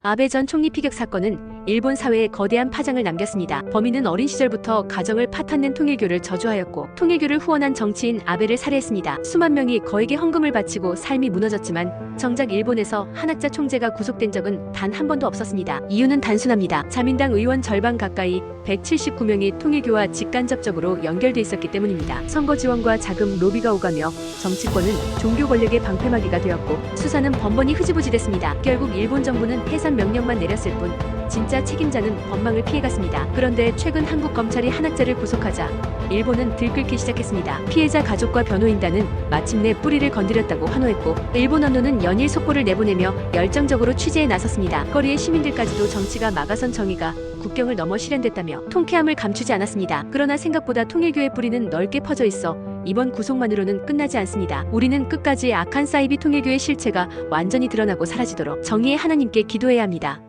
아베 전 총리 피격 사건은 일본 사회에 거대한 파장을 남겼습니다. 범인은 어린 시절부터 가정을 파탄낸 통일교를 저주하였고 통일교를 후원한 정치인 아베를 살해했습니다. 수만 명이 거액의 헌금을 바치고 삶이 무너졌지만 정작 일본에서 한학자 총재가 구속된 적은 단 한 번도 없었습니다. 이유는 단순합니다. 자민당 의원 절반 가까이 179명이 통일교와 직간접적으로 연결돼 있었기 때문입니다. 선거 지원과 자금 로비가 오가며 정치권은 종교 권력의 방패막이가 되었고 수사는 번번이 흐지부지 됐습니다. 결국 일본 정부는 해산 명령만 내렸을 뿐 진짜 책임자는 법망을 피해갔습니다. 그런데 최근 한국 검찰이 한학자를 구속하자 일본은 들끓기 시작했습니다. 피해자 가족과 변호인단은 마침내 뿌리를 건드렸다고 환호했고 일본 언론은 연일 속보를 내보내며 열정적으로 취재에 나섰습니다. 거리의 시민들까지도 정치가 막아선 정의가 국경을 넘어 실현됐다며 통쾌함을 감추지 않았습니다. 그러나 생각보다 통일교의 뿌리는 넓게 퍼져 있어 이번 구속만으로는 끝나지 않습니다. 우리는 끝까지 악한 사이비 통일교의 실체가 완전히 드러나고 사라지도록 정의의 하나님께 기도해야 합니다.